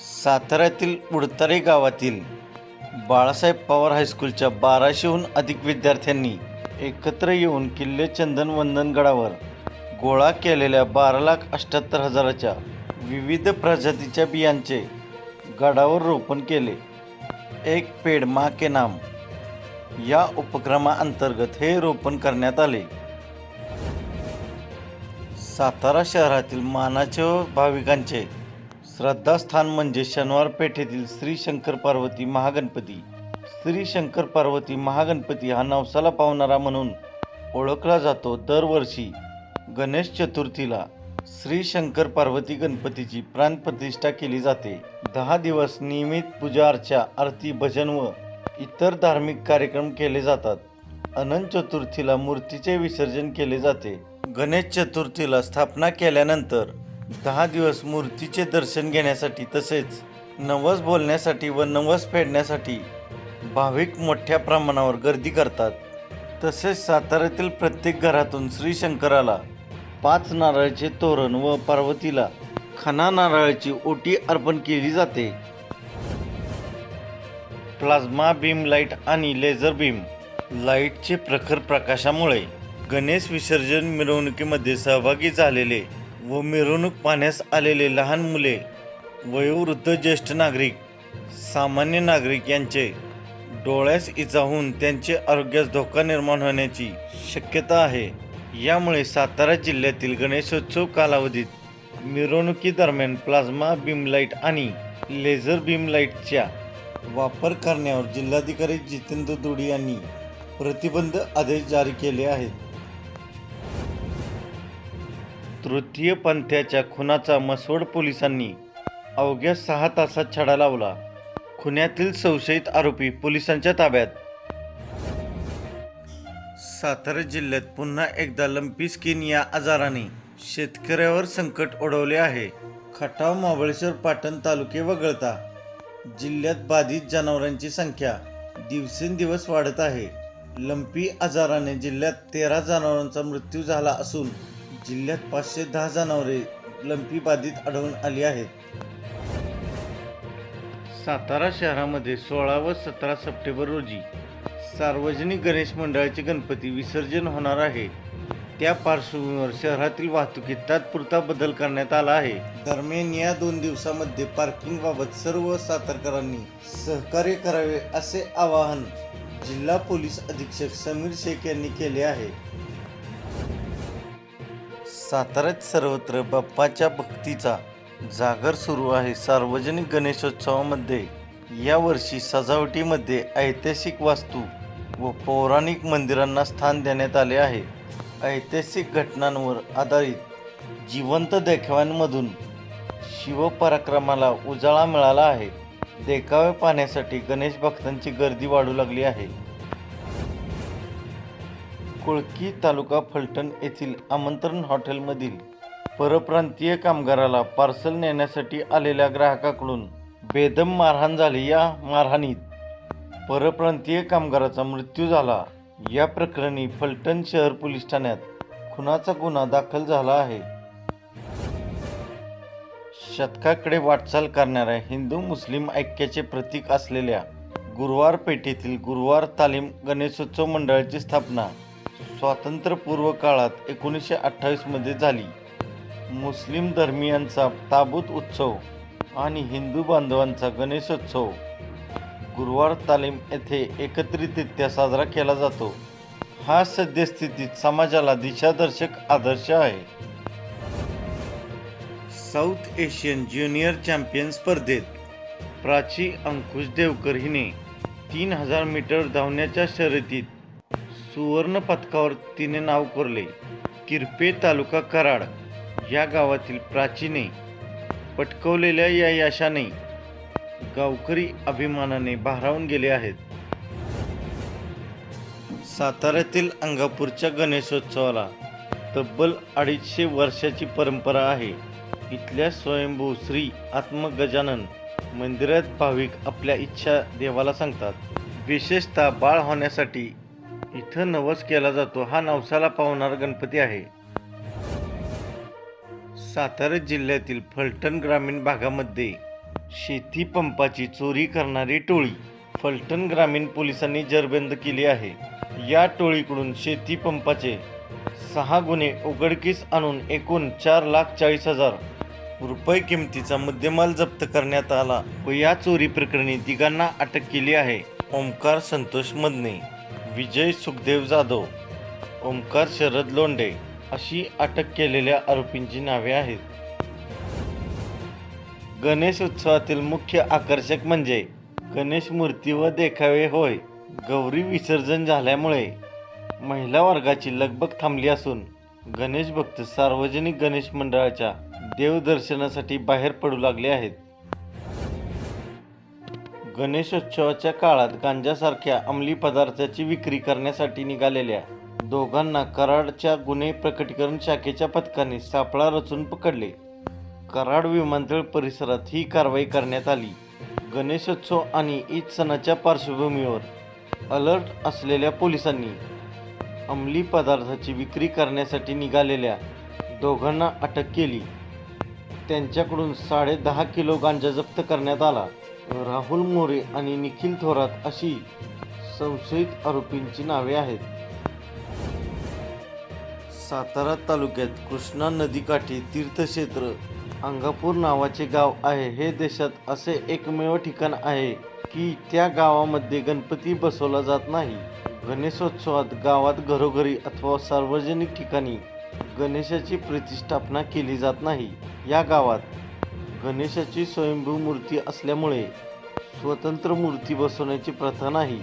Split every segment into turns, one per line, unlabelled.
साताऱ्यातील उडतारे गावातील बाळासाहेब पवार हायस्कूलच्या बाराशेहून अधिक विद्यार्थ्यांनी एकत्र येऊन किल्ले चंदन वंदनगडावर गोळा केलेल्या बारा लाख अठ्ठ्याहत्तर हजाराच्या विविध प्रजातीच्या बियांचे गडावर रोपण केले. एक पेड मा के नाम या उपक्रमाअंतर्गत हे रोपण करण्यात आले. सातारा शहरातील मानाचे भाविकांचे श्रद्धास्थान म्हणजे शनिवार पेठेतील श्री शंकर पार्वती महागणपती. श्री शंकर पार्वती महागणपती हा नवसाला पावणारा म्हणून ओळखला जातो दरवर्षी. गणेश चतुर्थीला श्री शंकर पार्वती गणपतीची प्राणप्रतिष्ठा केली जाते. दहा दिवस नियमित पूजा अर्चा आरती भजन व इतर धार्मिक कार्यक्रम केले जातात. अनंत चतुर्थीला मूर्तीचे विसर्जन केले जाते. गणेश चतुर्थीला स्थापना केल्यानंतर दहा दिवस मूर्तीचे दर्शन घेण्यासाठी तसेच नवस बोलण्यासाठी व नवस फेडण्यासाठी भाविक मोठ्या प्रमाणावर गर्दी करतात. तसेच साताऱ्यातील प्रत्येक घरातून श्री शंकराला पाच नारळाचे तोरण व पार्वतीला खना नारळाची ओटी अर्पण केली जाते. प्लाझ्मा बीम लाइट आणि लेझर बीम लाईटचे प्रखर प्रकाशामुळे गणेश विसर्जन मिरवणुकीमध्ये सहभागी झालेले व मिरवणूक पाहण्यास आलेले लहान मुले वयोवृद्ध ज्येष्ठ नागरिक सामान्य नागरिक यांचे डोळ्यास इजा होऊन त्यांचे आरोग्यास धोका निर्माण होण्याची शक्यता आहे. यामुळे सातारा जिल्ह्यातील गणेशोत्सव कालावधीत मिरवणुकीदरम्यान प्लाझ्मा बीम लाइट आणि लेझर बीम लाईटच्या वापर करण्यावर जिल्हाधिकारी जितेंद्र दुडी यांनी प्रतिबंध आदेश जारी केले आहेत. तृतीय पंथ्याच्या खुनाचा मसवड पोलिसांनी अवघ्या सहा तासात छडा लावला. खुन्यातील संशयित आरोपी पोलिसांच्या ताब्यात. सातारा जिल्ह्यात पुन्हा एकदा लंपी स्किन या आजाराने शेतकऱ्यावर संकट ओढवले आहे. खटाव महाबळेश्वर पाटण तालुके वगळता जिल्ह्यात बाधित जनावरांची संख्या दिवसेंदिवस वाढत आहे. लंपी आजाराने जिल्ह्यात तेरा जनावरांचा मृत्यू झाला असून जिल्ह्यात पाचशे दहा जनावरे लंपी बाधित आढळून आली आहेत. सातारा शहरामध्ये सोळा व सतरा सप्टेंबर रोजी सार्वजनिक गणेश मंडळाचे गणपती विसर्जन होणार आहे. त्या पार्श्वभूमीवर शहरातील वाहतुकीत तात्पुरता बदल करण्यात आला आहे. दरम्यान या दोन दिवसामध्ये पार्किंगबाबत सर्व सातारकरांनी सहकार्य करावे असे आवाहन जिल्हा पोलीस अधीक्षक समीर शेख यांनी केले आहे. साताऱ्यात सर्वत्र बाप्पाच्या भक्तीचा जागर सुरू आहे. सार्वजनिक गणेशोत्सवामध्ये यावर्षी सजावटीमध्ये ऐतिहासिक वास्तू व पौराणिक मंदिरांना स्थान देण्यात आले आहे. ऐतिहासिक घटनांवर आधारित जिवंत देखाव्यांमधून शिवपराक्रमाला उजाळा मिळाला आहे. देखावे पाहण्यासाठी गणेश भक्तांची गर्दी वाढू लागली आहे. कुळकी तालुका फलटण येथील आमंत्रण हॉटेलमधील परप्रांतीय कामगाराला पार्सल नेण्यासाठी आलेल्या ग्राहकाकडून बेदम मारहाण झाली या मारहाणीत परप्रांतीय कामगाराचा मृत्यू झाला. या प्रकरणी फलटण शहर पोलीस ठाण्यात खुनाचा गुन्हा दाखल झाला आहे. शतकाकडे वाटचाल करणाऱ्या हिंदू मुस्लिम ऐक्याचे प्रतीक असलेल्या गुरुवार पेठेतील गुरुवार तालीम गणेशोत्सव मंडळाची स्थापना स्वातंत्र्यपूर्व काळात एकोणीसशे अठ्ठावीसमध्ये झाली. मुस्लिम धर्मियांचा ताबूत उत्सव आणि हिंदू बांधवांचा गणेशोत्सव. गुरुवार तालीम येथे एकत्रितरित्या साजरा केला जातो. हा सद्यस्थितीत समाजाला दिशादर्शक आदर्श आहे. साऊथ एशियन ज्युनियर चॅम्पियन स्पर्धेत प्राची अंकुश देवकर हिने तीन हजार मीटर धावण्याच्या शर्यतीत सुवर्ण पदकावर तिने नाव कोरले. किरपे तालुका कराड या गावातील प्राचीने पटकवलेल्या या यशाने गावकरी अभिमानाने भारावून गेले आहेत. साताऱ्यातील अंगापूरच्या गणेशोत्सवाला तब्बल अडीचशे वर्षाची परंपरा आहे. इथल्या स्वयंभू श्री आत्मगजानन मंदिरात भाविक आपल्या इच्छा देवाला सांगतात. विशेषतः बाळ होण्यासाठी इथं नवस केला जातो. हा नवसाला पावणारा गणपती आहे. सातारा जिल्ह्यातील फलटण ग्रामीण भागामध्ये शेती पंपाची चोरी करणारी टोळी फलटण ग्रामीण पोलिसांनी जरबंद केली आहे. या टोळीकडून शेती पंपाचे सहा गुन्हे उघडकीस आणून एकूण चार लाख चाळीस हजार रुपये किमतीचा मुद्देमाल जप्त करण्यात आला व या चोरी प्रकरणी तिघांना अटक केली आहे. ओंकार संतोष मदने. विजय सुखदेव जाधव ओंकार शरद लोंढे अशी अटक केलेल्या आरोपींची नावे आहेत. गणेश उत्सवातील मुख्य आकर्षक म्हणजे गणेश मूर्ती व देखावे होय गौरी विसर्जन झाल्यामुळे महिला वर्गाची लगबग थांबली असून गणेश भक्त सार्वजनिक गणेश मंडळाच्या देवदर्शनासाठी बाहेर पडू लागले आहेत. गणेशोत्सवाच्या काळात गांजासारख्या अंमली पदार्थाची विक्री करण्यासाठी निघालेल्या दोघांना कराडच्या गुन्हे प्रकटीकरण शाखेच्या पथकाने सापळा रचून पकडले. कराड विमानतळ परिसरात ही कारवाई करण्यात आली. गणेशोत्सव आणि ईद सणाच्या पार्श्वभूमीवर अलर्ट असलेल्या पोलिसांनी अंमली पदार्थाची विक्री करण्यासाठी निघालेल्या दोघांना अटक केली. त्यांच्याकडून साडे दहा किलो गांजा जप्त करण्यात आला. राहुल मोरे आणि निखिल थोरात अशी संशयित आरोपींची नावे आहेत. सातारा तालुक्यात कृष्णा नदीकाठी तीर्थक्षेत्र अंगापूर नावाचे गाव आहे. हे देशात असे एकमेव ठिकाण आहे की त्या गावामध्ये गणपती बसवला जात नाही. गणेशोत्सवात गावात घरोघरी अथवा सार्वजनिक ठिकाणी गणेशाची प्रतिष्ठापना केली जात नाही. या गावात गणेशाची स्वयंभू मूर्ती असल्यामुळे स्वतंत्र मूर्ती बसवण्याची प्रथा नाही.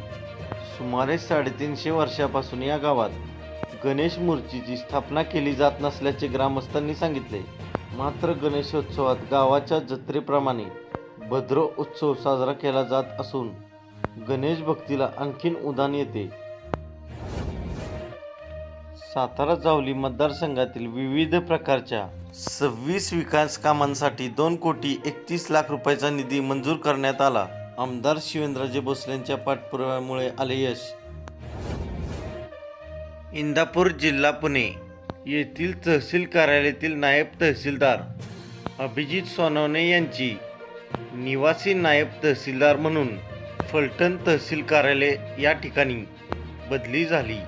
सुमारे साडेतीनशे वर्षापासून या गावात गणेश मूर्तीची स्थापना केली जात नसल्याचे ग्रामस्थांनी सांगितले. मात्र गणेशोत्सवात गावाच्या जत्रेप्रमाणे भद्र उत्सव साजरा केला जात असून गणेश भक्तीला आणखीन उदान येते. सातारा जावली मतदारसंघातील विविध प्रकारच्या सव्वीस विकास कामांसाठी दोन कोटी एकतीस लाख रुपयाचा निधी मंजूर करण्यात आला. आमदार शिवेंद्रजे भोसलेंच्या पाठपुराव्यामुळे आले यश. इंदापूर जिल्हा पुणे येथील तहसील कार्यालयातील नायब तहसीलदार अभिजित सोनवणे यांची निवासी नायब तहसीलदार म्हणून फलटण तहसील कार्यालय या ठिकाणी बदली झाली.